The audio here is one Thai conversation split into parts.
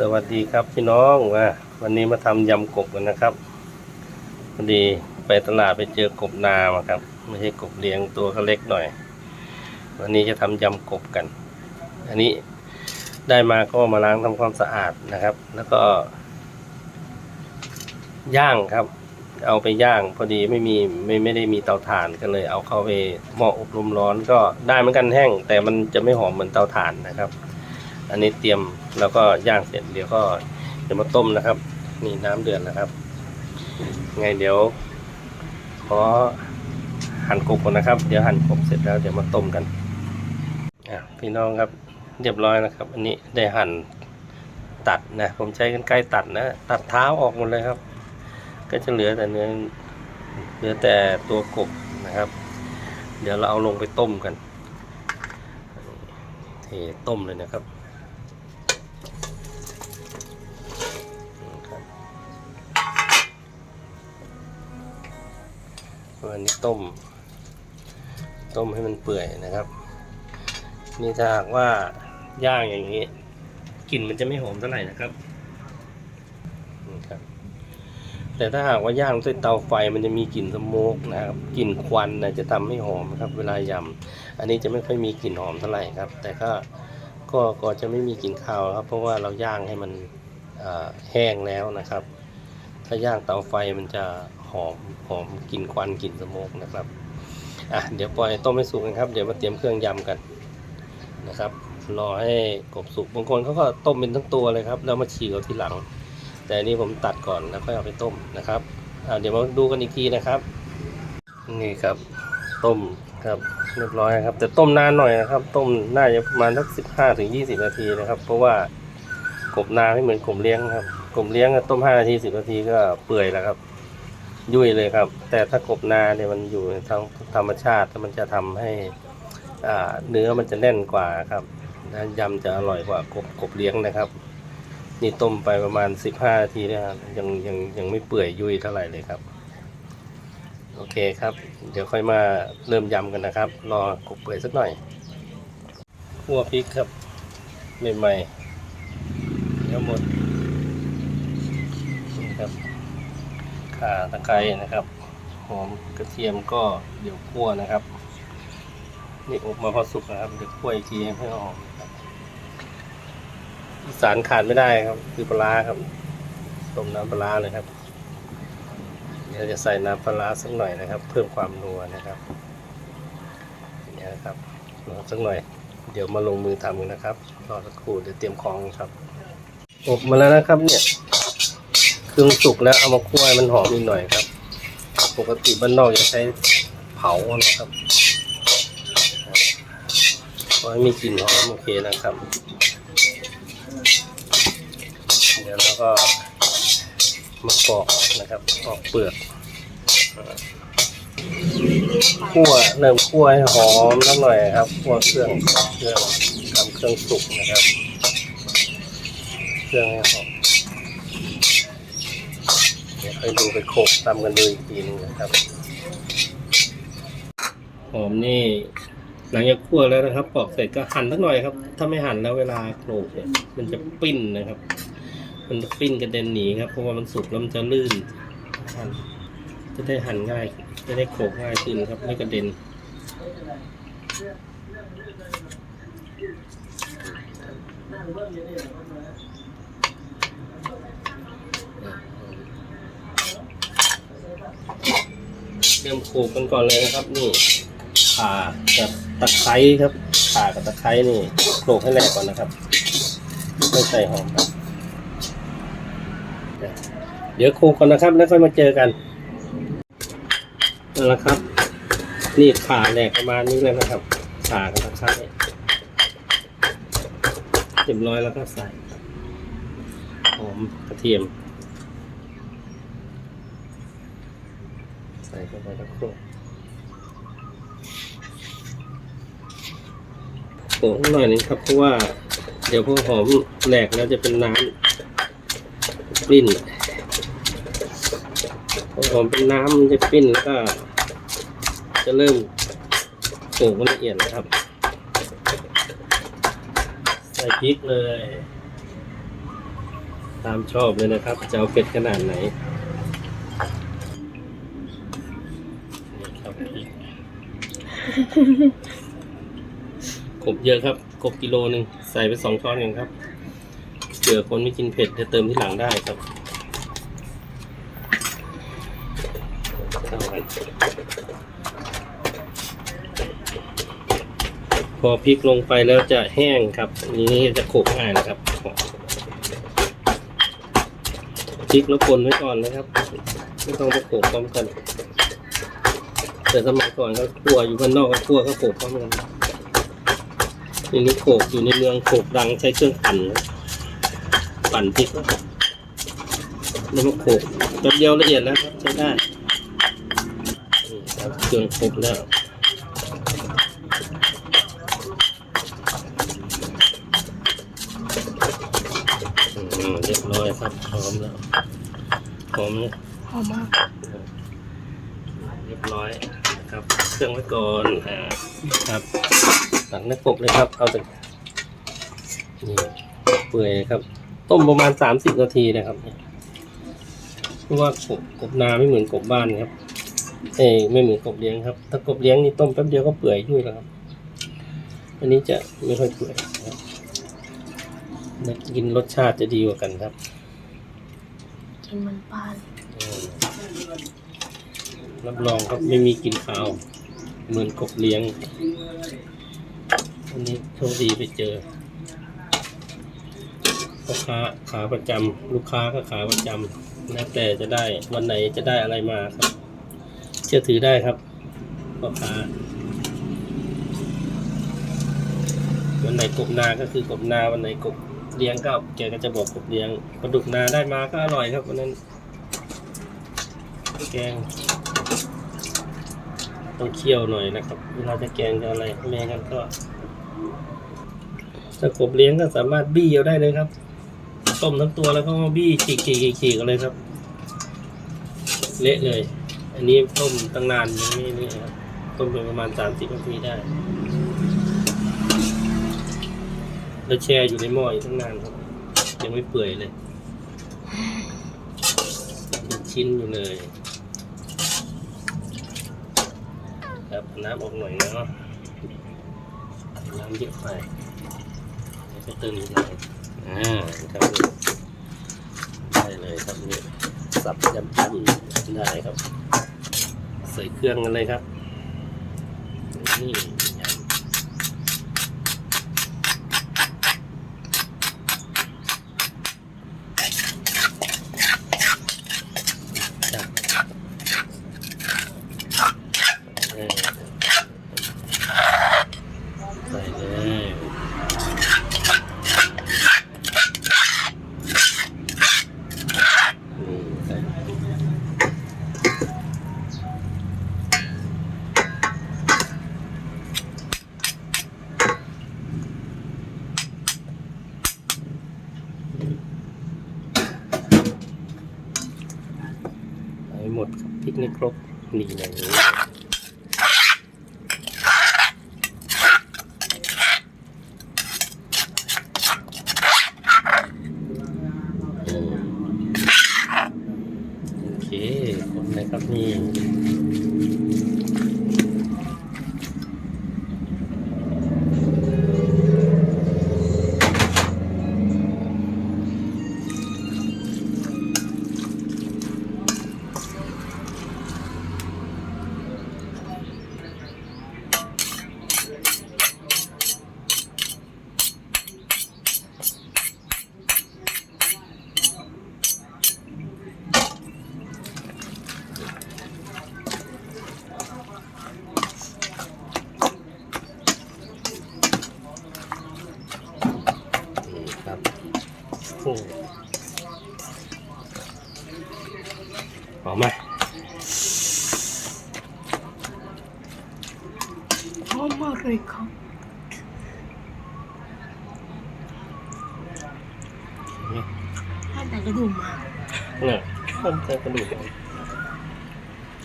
สวัสดีครับพี่น้องว่าวันนี้มาทำยำกบกันนะครับพอดีไปตลาดไปเจอกบนามาครับ ไม่ใช่กบเลี้ยงตัวก็เล็กหน่อย วันนี้จะทำยำกบกัน อันนี้ได้มาก็มาล้างทำความสะอาดนะครับ แล้วก็ ย่างครับ เอาไปย่างพอดีไม่มีไม่ไม่ได้มีเตาถ่านก็เลย เอาเข้าไปหม้ออบลมร้อนก็ได้เหมือนกันแห้ง แต่มันจะไม่หอมเหมือนเตาถ่านนะครับ อันนี้เตรียมแล้วก็ย่างเสร็จเดี๋ยวก็จะมาต้มนะครับ นี่น้ำเดือดนะครับ ไงเดี๋ยวขอหั่นกบก่อนนะครับ เดี๋ยวหั่นกบเสร็จแล้วเดี๋ยวมาต้มกันอะพี่น้องครับเรียบร้อยนะครับ อันนี้ได้หั่นตัดนะผมใช้กันไกรตัดนะ ตัดเท้าออกหมดเลยครับ ก็จะเหลือแต่เนื้อเหลือแต่ตัวกบนะครับ เดี๋ยวเราเอาลงไปต้มกันเทต้มเลยนะครับ วันนี้ต้ม ต้มให้มันเปื่อยนะครับ นี่ถ้าหากว่าย่างอย่างนี้กลิ่นมันจะไม่หอมเท่าไหร่นะครับนี่ครับ แต่ถ้าหากว่าย่างด้วยเตาไฟมันจะมีกลิ่นสโมกนะครับกลิ่นควันนะจะทำให้หอมนะครับ เวลายำอันนี้จะไม่ค่อยมีกลิ่นหอมเท่าไหร่ครับ แต่ก็ก็ก็จะไม่มีกลิ่นคาวครับ เพราะว่าเราย่างให้มันแห้งแล้วนะครับ ถ้าย่างเตาไฟมันจะ หอมหอมกลิ่นควันกลิ่นสโมกนะครับอะเดี๋ยวปล่อยต้มให้สุกกันครับ เดี๋ยวมาเตรียมเครื่องยำกันนะครับ รอให้กบสุกบางคนเขาก็ต้มเป็นทั้งตัวเลยครับ แล้วมาฉีกเอาทีหลัง แต่อันนี้ผมตัดก่อนแล้วค่อยเอาไปต้มนะครับอ่าเดี๋ยวมาดูกันอีกทีนะครับ นี่ครับต้มครับเรียบร้อยครับ แต่ต้มนานหน่อยนะครับ ต้มน่าจะประมาณสักสิบห้าถึงยี่สิบนาทีนะครับ เพราะว่ากบนาไม่เหมือนกบเลี้ยงครับกบเลี้ยงต้มห้านาทีสิบนาทีก็เปื่อยแล้วครับ ยุ่ยเลยครับ แต่ถ้ากบนาเนี่ยมันอยู่ในทางธรรมชาติมันจะทำให้อ่าเนื้อมันจะแน่นกว่าครับยำจะอร่อยกว่ากบกบเลี้ยงนะครับ นี่ต้มไปประมาณสิบห้านาทีนะครับยังยังยังไม่เปื่อยยุ่ยเท่าไหร่เลยครับ โอเคครับ เดี๋ยวค่อยมาเริ่มยำกันนะครับ รอกบเปื่อยสักหน่อยคั่วพริกครับใหม่ๆเดี๋ยวหมดนี่ครับ ข่าตะไคร้นะครับหอมกระเทียมก็เดี๋ยวคั่วนะครับ นี่อบมาพอสุกนะครับเดี๋ยวคั่วอีกทีให้หอมนะครับอีสานขาดไม่ได้ครับ คือปลาครับต้มน้ำปลาเลยครับ เดี๋ยวจะใส่น้ำปลาร้าสักหน่อยนะครับ เพิ่มความนัวนะครับนี่นะครับรอสักหน่อย เดี๋ยวมาลงมือทำกันนะครับรอสักครู่เดี๋ยวเตรียมของครับอบมาแล้วนะครับเนี่ย เครื่องสุกแล้วเอามาคั่วให้มันหอมอีกหน่อยครับ ปกติบ้านนอกจะใช้เผานะครับพอให้มีกลิ่นหอมโอเคนะครับเดี๋ยวเราก็มาปอกนะครับปอกเปลือกคั่วเริ่มคั่วให้หอมนิดหน่อยครับคั่วเครื่องเครื่องทำเครื่องสุกนะครับ เครื่องให้หอมเดี๋ยวค่อยดูไปโขลกตำกันดูอีกทีนึงนะครับ หอมนี่ หลังจากคั่วแล้วนะครับ ปอกเสร็จก็หั่นสักหน่อยครับ ถ้าไม่หั่นแล้วเวลาโขลกเนี่ยมันจะปิ้นนะครับ มันจะปิ้นกระเด็นหนีครับ เพราะว่ามันสุกแล้วมันจะลื่นหั่นจะได้หั่นง่าย จะได้โขลกง่ายขึ้นครับ ไม่กระเด็น เริ่มโขลกกันก่อนเลยนะครับ นี่ข่ากับตะไคร้ครับข่ากับตะไคร้นี่โขลกให้แหลกก่อนนะครับ ไม่ใส่หอมครับเดี๋ยวโคก่อนนะครับ แล้วค่อยมาเจอกันนั่นแหละครับ นี่ขาแหลกประมาณนี้เลยนะครับขากับตะไคร้เรียบร้อยแล้วก็ใส่หอมกระเทียม ส่เข้าไปแล้วคลกโขลกหน่อยนึงครับเพราะว่า เดี๋ยวพอหอมแหลกแล้วจะเป็นน้ำปลิ้นพอหอมเป็นน้ำมันจะปิ้นแล้วก็ จะเริ่มโขลกละเอียดนะครับ ใส่พริกเลย ตามชอบเลยนะครับ จะเอาเป็ดขนาดไหนครับ กบเยอะครับกบกิโลหนึ่งใส่ไปสองช้อนเองครับเผื่อคนไม่กินเผ็ดจะเติมที่หลังได้ครับพอพริกลงไปแล้วจะแห้งครับอันนี้จะโขลกง่ายนะครับพริกแล้วคนไว้ก่อนนะครับ ไม่ต้องไปโขลกพร้อมกัน แต่สมัยก่อนก็คั่วอยู่บ้านนอกก็คั่วก็โขลกพร้อมกันทีนี้โขลกอยู่ในเมืองโขลกดังใช้เครื่องปั่นนะปั่นพริกแล้วมาโขลกแป๊บเดียวละเอียดแล้วครับใช้ได้นี่ครับเครื่องครบแล้วอืมเรียบร้อยครับพร้อมแล้วพร้อมแล้วหอมมากเรียบร้อย นะครับเครื่องไว้ก่อนอ่าครับตักเนื้อกบเลยครับ เอาแต่นี่เปื่อยครับ ต้มประมาณสามสิบนาทีนะครับเพราะว่ากบกบนาไม่เหมือนกบบ้านครับ เอ้ยไม่เหมือนกบเลี้ยงครับ ถ้ากบเลี้ยงนี่ต้มแป๊บเดียวก็เปื่อยยุ่ยแล้วครับ อันนี้จะไม่ค่อยเปื่อยนะครับมากินรสชาติจะดีกว่ากันครับ กินมันปลาเลย รับรองครับไม่มีกลิ่นคาว เหมือนกบเลี้ยงวันนี้โชคดีไปเจอพ่อค้าขาประจำลูกค้าก็ขาประจำแล้วแต่จะได้วันไหนจะได้อะไรมาครับ เชื่อถือได้ครับพ่อค้าวันไหนกบนา ก็คือกบนาวันไหนกบเลี้ยงก็แกก็จะบอกกบเลี้ยงปลาดุกนาได้มาก็อร่อยครับวันนั้นแกง ต้องเคี่ยวหน่อยนะครับ เวลาจะแกงจะอะไรแม่กันก็ถ้ากบเลี้ยงก็สามารถบี้เอาได้เลยครับ ต้มทั้งตัวแล้วก็มาบี้ฉีกฉีกฉีกฉีกกันเลยครับ เละเลย อันนี้ต้มตั้งนานยังไม่นี่ครับ ต้มไปประมาณสามสิบนาทีได้ แล้วแช่อยู่ในหม้ออีกตั้งนานครับ ยังไม่เปื่อยเลยชิ้นอยู่เลย ครับเอา น้ำออกหน่อยเนาะน้ำเยอะไปแล้วก็เติมนิดหน่อยอ่าครับได้เลยครับนี่สับยำยำได้ครับ ใส่เครื่องกันเลยครับนี่ยำจับเออใส่เลยนี่ใส่ ให้ หมดครับพริกในครกนี่เลย หอมไหมหอมมากเลยครับให้แต่กระดูกมาเนี่ยต้มแต่กระดูกอ่อน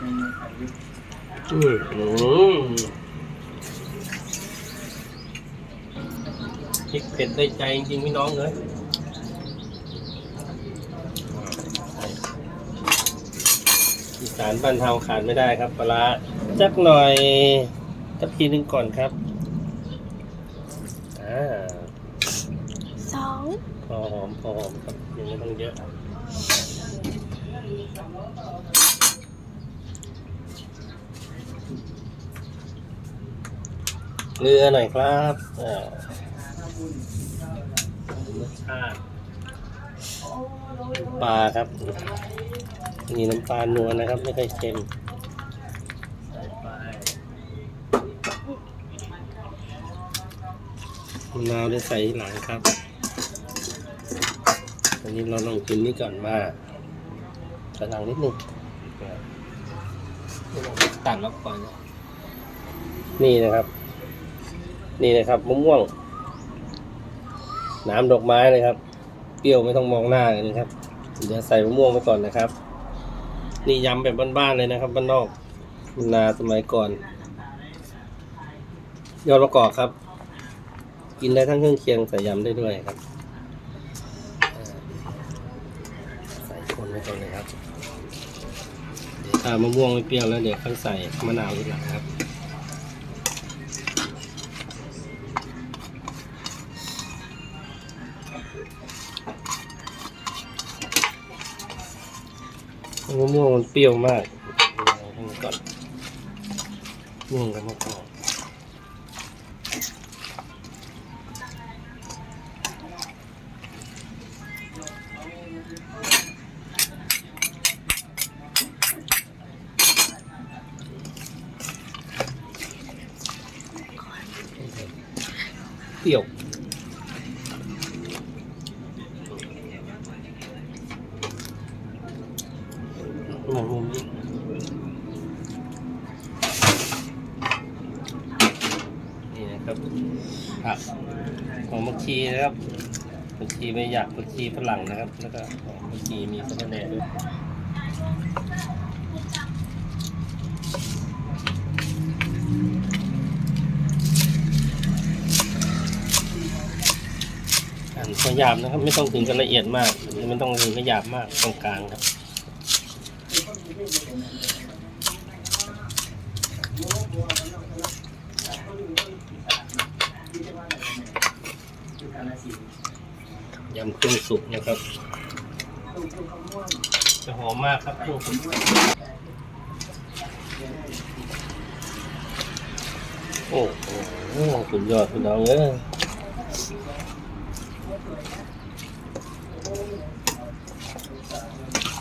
อืมอืมพริกเผ็ดได้ใจจริงๆพี่น้องเลย สานบ้านเฮาขาดไม่ได้ครับปลาร้าจักหน่อยตักทีนึงก่อนครับอ่าสองพอหอมพอหอมครับยังไม่ต้องเยอะเกลือหน่อยครับอ่ารสชาติปลาครับ นี่น้ำปลานัวนะครับ ไม่เคยเค็มมะนาวได้ใส่หลังครับอันนี้เราลองกินนี่ก่อนว่าถอยหลังนิดนึงตัดล็อกก่อนนี่นะครับ นี่นะครับมะม่วง น้ำดอกไม้เลยครับ เปรี้ยวไม่ต้องมองหน้าเลยนะครับเดี๋ยวใส่มะม่วงไปก่อนนะครับ นี่ยำแบบบ้านๆเลยนะครับบ้านนอกนาสมัยก่อน ยอดมะกอกครับ กินได้ทั้งเครื่องเคียงใส่ยำได้ด้วยครับใส่คนไว้ก่อนเลยครับเดี๋ยวถ้ามะม่วงไม่เปรี้ยวแล้วเดี๋ยวค่อยใส่มะนาวทีหลังครับะม่วงมันเปรี้ยวมากเอาให้มันก่อนม่วงกับมะกอกเปรี้ยว มองมุมนี้นี่นะครับผักของมักชี นะครับมักชีไม่อยากมักชีฝรั่งนะครับ แล้วก็มักชีมีสะระแหน่ด้วยอันพอหยาบนะครับ ไม่ต้องถึงกับละเอียดมากไม่ต้องถึงกับหยาบมากตรงกลางครับ ยำกุ้ง สุกนะครับ จะหอมมากครับกุ้งสุกโอ้โหสุดยอดคุณน้องเอ้ย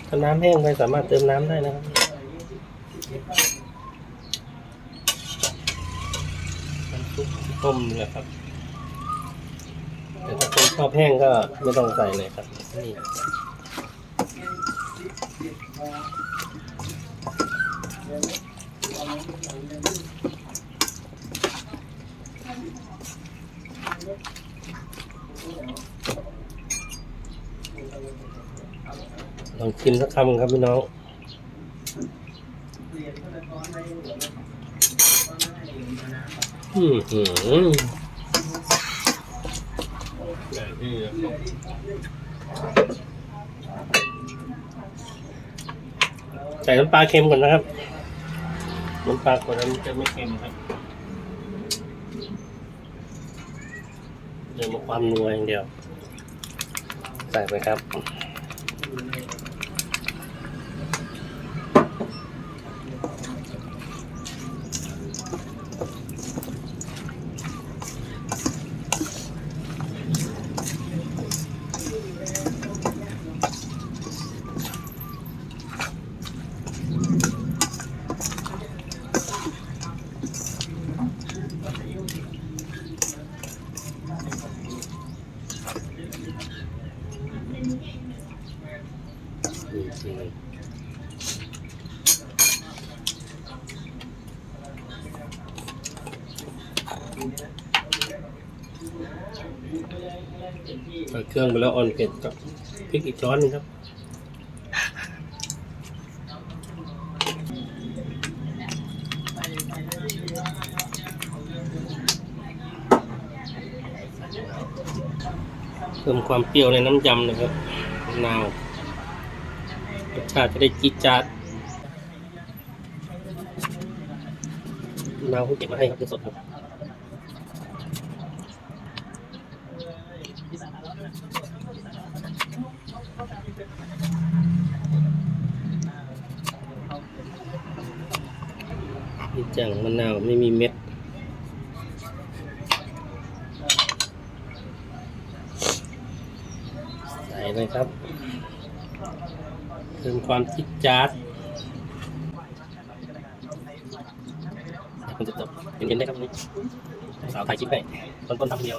ถ้าน้ำแห้งไปสามารถเติมน้ำได้นะครับต้มนี่แหละครับ ชอบแห้งก็ไม่ต้องใส่เลยครับนี่ลองชิมสักคำครับพี่น้องอืม ใส่น้ำปลาเค็มก่อนนะครับน้ำปลาก่อนนั้นจะไม่เค็มครับเดี๋ยวมาความนัวอย่างเดียว ใส่ไปครับ ใส่เครื่องไปแล้วออนเผ็ดกับพริกอีกช้อนหนึงครับเพิ่มความเปรี้ยวในน้ำยำนะครับมะนาว รสชาจะได้จี๊ดจ๊าดน้าวเขาเก็บมาให้ครับสดครับนี่จังมะนาวไม่มีเม็ดใส่เลยครับ เพิ่มความจิ๊ดจ๊าดคุณจะตบเห็นๆได้ครับนี่สาวถ่ายคลิปให้ต้นต้นทำเดียว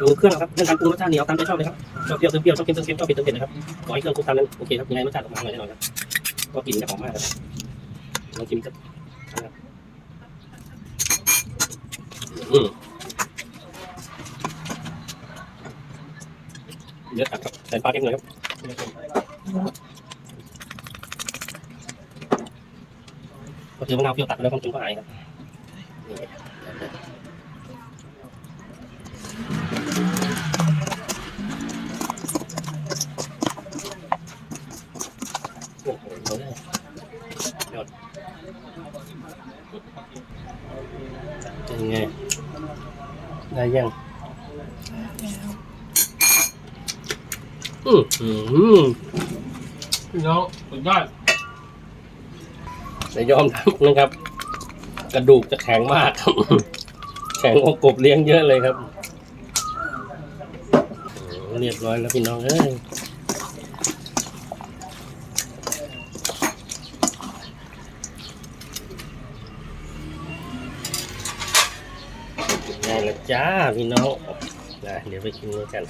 ดูเครื่องครับเรื่องการปรุงรสชาติเหนียวตามใจชอบเลยครับชอบเปรี้ยวเติมเปรี้ยวชอบเค็มเติมเค็มชอบเผ็ดเติมเผ็ดนะครับขอให้เครื่องครบตามนั้นโอเคครับยังไงรสชาติออกมาอร่อยแน่นอนครับก็กลิ่นจะหอมมากครับ ลองชิมครับนะครับอืมเยอะจัด เป็นไง ได้ยัง อืมอืมพี่น้องสุดยอดแต่ยอมรับนะครับ กระดูกจะแข็งมากครับ แข็งกว่ากบเลี้ยงเยอะเลยครับโอ้เรียบร้อยแล้วพี่น้องเอ้ย จ้าพี่น้องนะเดี๋ยวไปกินด้วยกัน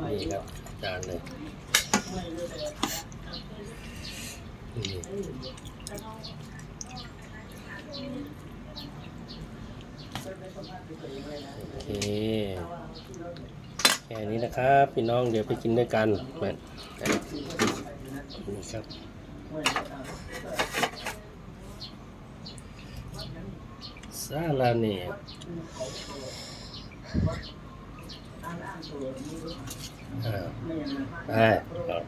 นี่ครับจานเลยนี่โอเคแค่นี้นะครับพี่น้องเดี๋ยวไปกินด้วยกันมานี่ครับ ซาลาเน่อ่าได้ครับ